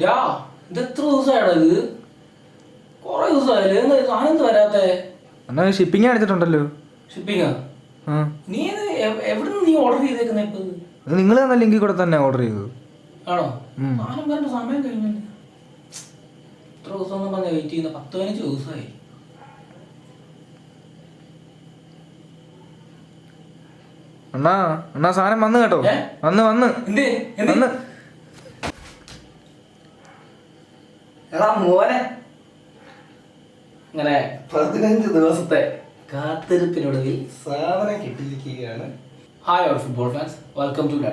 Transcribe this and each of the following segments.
ഡാ ഇത് എത്ര ദിവസമായിടാ ഇത്? കൊറേ ദിവസമായില്ലേ എന്താ ഇത് സാധനം എന്ത് വരാത്തെ? എന്നാ ഷിപ്പിംഗ് അടിച്ചിട്ടുണ്ടല്ലോ ഷിപ്പിങ്ങാ ആ? നീ ഇത് എവ്- എവിടുന്ന് നീ ഓർഡർ ചെയ്തേക്കുന്ന ഇപ്പൊ ഇത്? അത് നിങ്ങൾ തന്ന ലിങ്കിൽ കൂടെ തന്നെ ഓർഡർ ചെയ്തത്. ആണോ? ഉം. സാധനം വരേണ്ട സമയം കഴിഞ്ഞല്ലേ. എത്ര ദിവസം ഒന്നും പറഞ്ഞ വെയിറ്റ് ചെയ്യുന്ന? പത്ത് പതിനഞ്ച് ദിവസമായി അണ്ണാ അണ്ണാ സാധനം വന്ന് കേട്ടോ. ഏ? വന്ന് വന്ന്. എന്തേ? എന്ത്? വന്ന്. മോനെ ഇങ്ങനെ പതിനഞ്ച് ദിവസത്തെ കാത്തിരിപ്പിനൊടുവിൽ സാധനം കിട്ടിയിരിക്കുകയാണ്. Hi all football fans welcome to ഡോ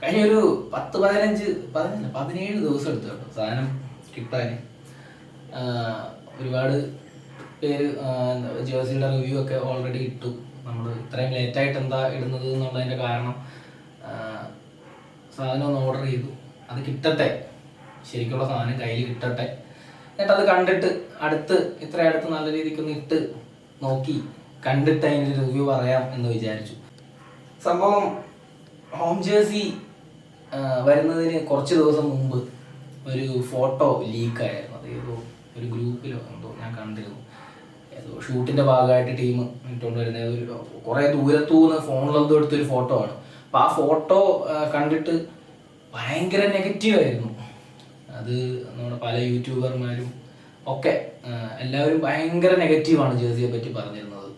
കഴിഞ്ഞ ഒരു പത്ത് പതിനഞ്ച് പതിനഞ്ച് പതിനേഴ് ദിവസം എടുത്തു കേട്ടോ സാധനം കിട്ടാൻ. ഒരുപാട് പേര് ജേഴ്സിയുടെ റിവ്യൂ ഒക്കെ ഓൾറെഡി ഇട്ടു. നമ്മൾ ഇത്രയും ലേറ്റായിട്ട് എന്താ ഇടുന്നത് എന്നുള്ളതിന്റെ കാരണം സാധനം ഒന്ന് ഓർഡർ ചെയ്തു. അത് കിട്ടട്ടെ. ശരിക്കുള്ള സാധനം കയ്യിൽ കിട്ടട്ടെ. എന്നിട്ട് അത് കണ്ടിട്ട് അടുത്ത് ഇത്ര അടുത്ത് നല്ല രീതിക്ക് ഒന്ന് ഇട്ട് നോക്കി കണ്ടിട്ട് അതിന്റെ റിവ്യൂ പറയാം എന്ന് വിചാരിച്ചു. സംഭവം ഹോം ജേഴ്സി വരുന്നതിന് കുറച്ച് ദിവസം മുമ്പ് ഒരു ഫോട്ടോ ലീക്കായിരുന്നു അത് ഏതോ ഒരു ഗ്രൂപ്പിലോ എന്തോ ഞാൻ കണ്ടിരുന്നു. ഏതോ ഷൂട്ടിന്റെ ഭാഗമായിട്ട് ടീം ഇട്ടുകൊണ്ട് വരുന്ന ഒരു കുറേ നിന്ന് ഫോണിലെന്തോ എടുത്തൊരു ഫോട്ടോ ആണ്. അപ്പോൾ ആ ഫോട്ടോ കണ്ടിട്ട് ഭയങ്കര നെഗറ്റീവ് ആയിരുന്നു. അത് നമ്മുടെ പല യൂട്യൂബർമാരും ഒക്കെ എല്ലാവരും ഭയങ്കര നെഗറ്റീവാണ് ജേഴ്സിയെ പറ്റി പറഞ്ഞിരുന്നത്.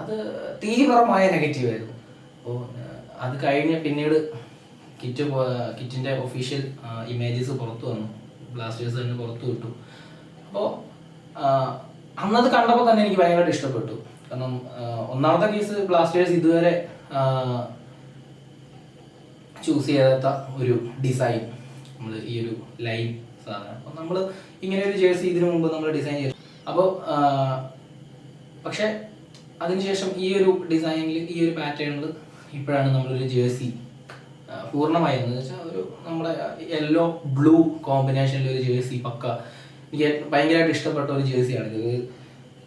അത് തീവ്രമായ നെഗറ്റീവായിരുന്നു അപ്പോൾ അത് കഴിഞ്ഞ് പിന്നീട് കിറ്റ് കിറ്റിന്റെ ഒഫീഷ്യൽ ഇമേജസ് പുറത്തു വന്നു. ബ്ലാസ്റ്റേഴ്സ് തന്നെ പുറത്തു വിട്ടു. അപ്പോൾ അന്നത് കണ്ടപ്പോൾ തന്നെ എനിക്ക് ഭയങ്കരമായിട്ട് ഇഷ്ടപ്പെട്ടു. കാരണം ഒന്നാമത്തെ കേസ് ബ്ലാസ്റ്റേഴ്സ് ഇതുവരെ ചൂസ് ചെയ്യാത്ത ഒരു ഡിസൈൻ നമ്മൾ ഈ ഒരു ലൈൻ സാധനം. അപ്പം നമ്മൾ ഇങ്ങനെ ഒരു ജേഴ്സി ഇതിനു മുമ്പ് നമ്മൾ ഡിസൈൻ ചെയ്തു. അപ്പോൾ പക്ഷേ അതിനുശേഷം ഈ ഒരു ഡിസൈനിൽ ഈ ഒരു പാറ്റേണിൽ ഇപ്പോഴാണ് നമ്മളൊരു ജേഴ്സി പൂർണമായി എന്ന് വെച്ചാൽ ഒരു നമ്മുടെ യെല്ലോ ബ്ലൂ കോമ്പിനേഷനിൽ ഒരു ജേഴ്സി പക്ക. എനിക്ക് ഭയങ്കരമായിട്ട് ഇഷ്ടപ്പെട്ട ഒരു ജേഴ്സിയാണ് ഇത്.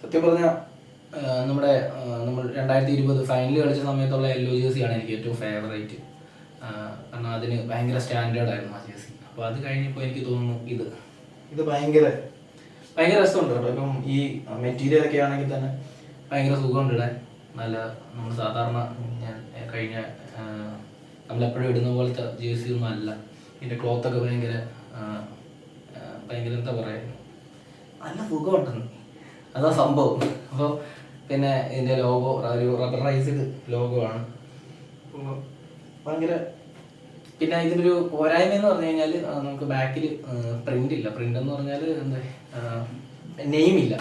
സത്യം പറഞ്ഞാൽ നമ്മുടെ നമ്മൾ രണ്ടായിരത്തി ഇരുപത് ഫൈനൽ കളിച്ച സമയത്തുള്ള യെല്ലോ ജേഴ്സിയാണ് എനിക്ക് ഏറ്റവും ഫേവറേറ്റ് കാരണം അതിന് ഭയങ്കര സ്റ്റാൻഡേർഡ് ആയിരുന്നു ആ ജേഴ്സി അപ്പോൾ അത് കഴിഞ്ഞപ്പോൾ എനിക്ക് തോന്നുന്നു ഇത്. ഇത് ഭയങ്കര ഭയങ്കര രസമുണ്ട് കേട്ടോ. ഇപ്പം ഈ മെറ്റീരിയൽ ഒക്കെ ആണെങ്കിൽ തന്നെ ഭയങ്കര സുഖമുണ്ട് ഇടാൻ നല്ല നമ്മൾ സാധാരണ ഞാൻ കഴിഞ്ഞ നമ്മളെപ്പോഴും ഇടുന്ന പോലത്തെ ജേഴ്സി ഒന്നും അല്ല. ഇതിന്റെ ക്ലോത്ത് ഒക്കെ ഭയങ്കര ഭയങ്കര എന്താ പറയുക നല്ല സുഖമുണ്ടെന്ന് അതാ സംഭവം. അപ്പോൾ പിന്നെ ഇതിന്റെ ലോഗോ ഒരു റബ്ബറൈസ്ഡ് ലോഗോ ആണ്. അപ്പോൾ ഭയങ്കര പിന്നെ ഇതിനൊരു പോരായ്മ എന്ന് പറഞ്ഞു കഴിഞ്ഞാൽ നമുക്ക് ബാക്കിൽ പ്രിന്റ് ഇല്ല പ്രിന്റ് എന്ന് പറഞ്ഞാൽ എന്താ നെയിം ഇല്ല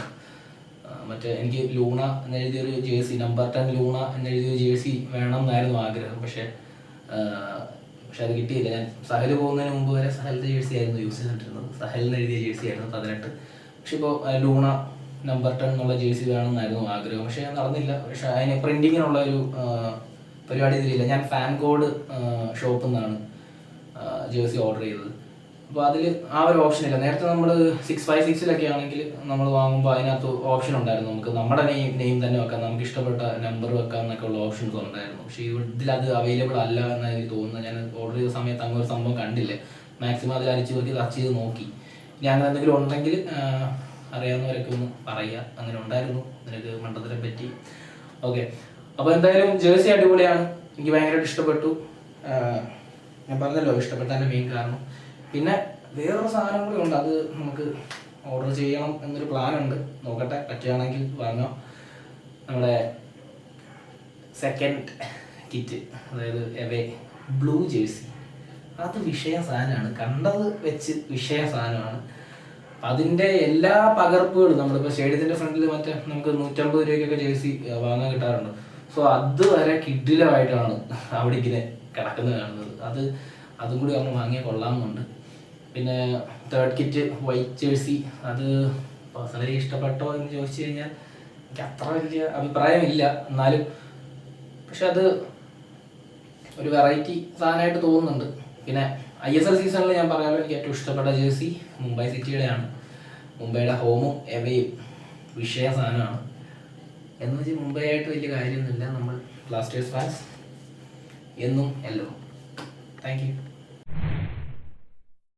മറ്റേ എനിക്ക് ലൂണ എന്ന് എന്നെഴുതിയൊരു ജേഴ്സി നമ്പർ ടെൻ ലൂണ എന്ന് എന്നെഴുതിയ ജേഴ്സി വേണം എന്നായിരുന്നു ആഗ്രഹം. പക്ഷേ പക്ഷെ അത് കിട്ടിയില്ല. ഞാൻ സഹൽ പോകുന്നതിന് മുമ്പ് വരെ സഹലിന്റെ ജേഴ്സി ആയിരുന്നു യൂസ് ചെയ്തിട്ടിരുന്നത്. സഹലിന് എഴുതിയ ജേഴ്സി ആയിരുന്നു പതിനെട്ട്. പക്ഷെ ഇപ്പോൾ ലൂണ നമ്പർ ടെൻ എന്നുള്ള ജേഴ്സി വേണമെന്നായിരുന്നു ആഗ്രഹം. പക്ഷെ നടന്നില്ല. പക്ഷെ അതിന് പ്രിന്റിങ്ങിനുള്ള ഒരു പരിപാടി ഇതിലില്ല. ഞാൻ ഫാൻ കോഡ് ഷോപ്പിൽ നിന്നാണ് ജേഴ്സി ഓർഡർ ചെയ്തത്. അപ്പോൾ അതിൽ ആ ഒരു ഓപ്ഷൻ ഇല്ല. നേരത്തെ നമ്മൾ സിക്സ് ഫൈവ് സിക്സിലൊക്കെ ആണെങ്കിൽ നമ്മൾ വാങ്ങുമ്പോൾ അതിനകത്ത് ഓപ്ഷൻ ഉണ്ടായിരുന്നു. നമുക്ക് നമ്മുടെ നെയിം നെയിം തന്നെ വെക്കാം. നമുക്ക് ഇഷ്ടപ്പെട്ട നമ്പർ വെക്കാം എന്നൊക്കെ ഉള്ള ഓപ്ഷൻസ് ഉണ്ടായിരുന്നു. പക്ഷേ ഇതിൽ അത് അവൈലബിൾ അല്ല എന്നാണ് എനിക്ക് തോന്നുന്നത്. ഞാൻ ഓർഡർ ചെയ്ത സമയത്ത് അങ്ങനെ ഒരു സംഭവം കണ്ടില്ല. മാക്സിമം അതിൽ അരിച്ചു നോക്കി ടച്ച് ചെയ്ത് നോക്കി. ഇനി അങ്ങനെ എന്തെങ്കിലും ഉണ്ടെങ്കിൽ അറിയാവുന്നവരൊക്കെ ഒന്ന് പറയുക. അങ്ങനെ ഉണ്ടായിരുന്നു. നിനക്ക് മണ്ടത്തിനെ പറ്റി. ഓക്കെ അപ്പോൾ എന്തായാലും ജേഴ്സി അടിപൊളിയാണ്. എനിക്ക് ഭയങ്കരമായിട്ട് ഇഷ്ടപ്പെട്ടു. ഞാൻ പറഞ്ഞല്ലോ ഇഷ്ടപ്പെട്ടതിന്റെ മെയിൻ കാരണം. പിന്നെ വേറൊരു സാധനം കൂടി ഉണ്ട്. അത് നമുക്ക് ഓർഡർ ചെയ്യണം എന്നൊരു പ്ലാൻ ഉണ്ട്. നോക്കട്ടെ പറ്റുകയാണെങ്കിൽ വാങ്ങാം. നമ്മുടെ സെക്കൻഡ് കിറ്റ് അതായത് എവേ ബ്ലൂ ജേഴ്സി അത് വിഷയ സാധനമാണ്. കണ്ടത് വെച്ച് വിഷയ സാധനമാണ്. അതിന്റെ എല്ലാ പകർപ്പുകളും നമ്മളിപ്പോൾ സ്റ്റേഡിയത്തിന്റെ ഫ്രണ്ടിൽ മറ്റേ നമുക്ക് നൂറ്റമ്പത് രൂപയ്ക്കൊക്കെ ജേഴ്സി വാങ്ങാൻ കിട്ടാറുണ്ട്. സോ അതുവരെ കിഡിലമായിട്ടാണ് അവിടെ ഇങ്ങനെ കിടക്കുന്നത് കാണുന്നത്. അത് അതും കൂടി ഒന്ന് വാങ്ങിയാൽ കൊള്ളാമെന്നുണ്ട്. പിന്നെ തേർഡ് കിറ്റ് വൈറ്റ് ജേഴ്സി അത് പേഴ്സണലി ഇഷ്ടപ്പെട്ടോ എന്ന് ചോദിച്ചു കഴിഞ്ഞാൽ എനിക്ക് അത്ര വലിയ അഭിപ്രായമില്ല. എന്നാലും പക്ഷെ അത് ഒരു വെറൈറ്റി സാധനമായിട്ട് തോന്നുന്നുണ്ട്. പിന്നെ ഐ എസ് എൽ സീസണിൽ ഞാൻ പറയാമല്ലോ എനിക്ക് ഏറ്റവും ഇഷ്ടപ്പെട്ട ജേഴ്സി മുംബൈ സിറ്റിയുടെയാണ്. മുംബൈയുടെ ഹോമും എവയും വിഷയ സാധനമാണ്. എന്ന് വെച്ചാൽ മുംബൈ ആയിട്ട് വലിയ കാര്യമൊന്നുമില്ല. നമ്മൾ ബ്ലാസ്റ്റേഴ്സ് ഫാൻസ് എന്നും എല്ലാം. Thank you